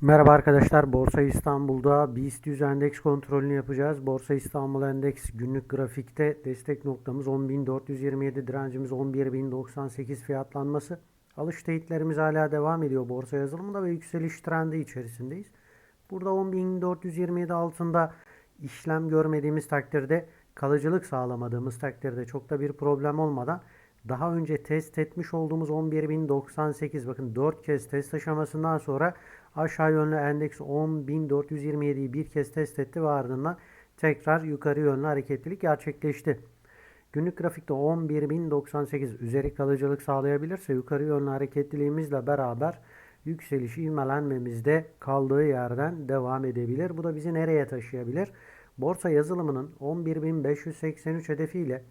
Merhaba arkadaşlar. Borsa İstanbul'da BIST 100 endeks kontrolünü yapacağız. Borsa İstanbul endeks günlük grafikte destek noktamız 10.427, direncimiz 11.098 fiyatlanması. Alış teyitlerimiz hala devam ediyor borsa yazılımında ve yükseliş trendi içerisindeyiz. Burada 10.427 altında işlem görmediğimiz takdirde kalıcılık sağlamadığımız takdirde çok da bir problem olmadan daha önce test etmiş olduğumuz 11.098 bakın 4 kez test aşamasından sonra aşağı yönlü endeks 10.427'yi bir kez test etti ve ardından tekrar yukarı yönlü hareketlilik gerçekleşti. Günlük grafikte 11.098 üzeri kalıcılık sağlayabilirse yukarı yönlü hareketliliğimizle beraber yükseliş ivmelenmemizde kaldığı yerden devam edebilir. Bu da bizi nereye taşıyabilir? Borsa yazılımının 11.583 hedefiyle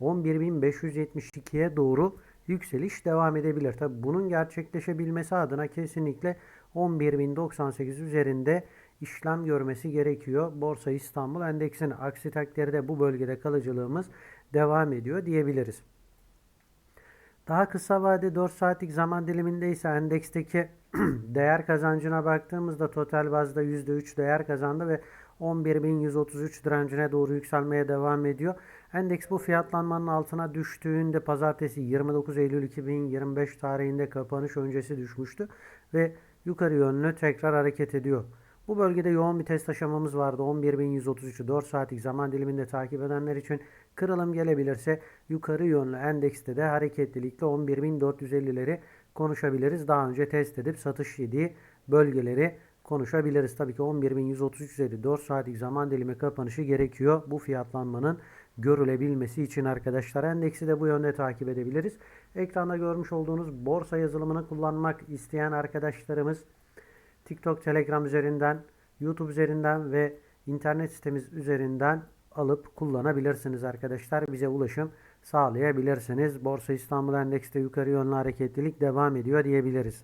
11.572'ye doğru yükseliş devam edebilir. Tabi bunun gerçekleşebilmesi adına kesinlikle 11.098 üzerinde işlem görmesi gerekiyor. Borsa İstanbul endeksinin aksi takdirde bu bölgede kalıcılığımız devam ediyor diyebiliriz. Daha kısa vade 4 saatlik zaman diliminde ise endeksteki değer kazancına baktığımızda total bazda %3 değer kazandı ve 11.133 direncine doğru yükselmeye devam ediyor. Endeks bu fiyatlanmanın altına düştüğünde pazartesi 29 Eylül 2025 tarihinde kapanış öncesi düşmüştü ve yukarı yönlü tekrar hareket ediyor. Bu bölgede yoğun bir test aşamamız vardı. 11.133'ü 4 saatlik zaman diliminde takip edenler için kırılım gelebilirse yukarı yönlü endekste de hareketlilikle 11.450'leri konuşabiliriz. Daha önce test edip satış yediği bölgeleri konuşabiliriz. Tabii ki 11.133 üzeri 4 saatlik zaman dilimi kapanışı gerekiyor. Bu fiyatlanmanın görülebilmesi için arkadaşlar endeksi de bu yönde takip edebiliriz. Ekranda görmüş olduğunuz borsa yazılımını kullanmak isteyen arkadaşlarımız TikTok, Telegram üzerinden, YouTube üzerinden ve internet sitemiz üzerinden alıp kullanabilirsiniz arkadaşlar. Bize ulaşım sağlayabilirsiniz. Borsa İstanbul Endeks'te yukarı yönlü hareketlilik devam ediyor diyebiliriz.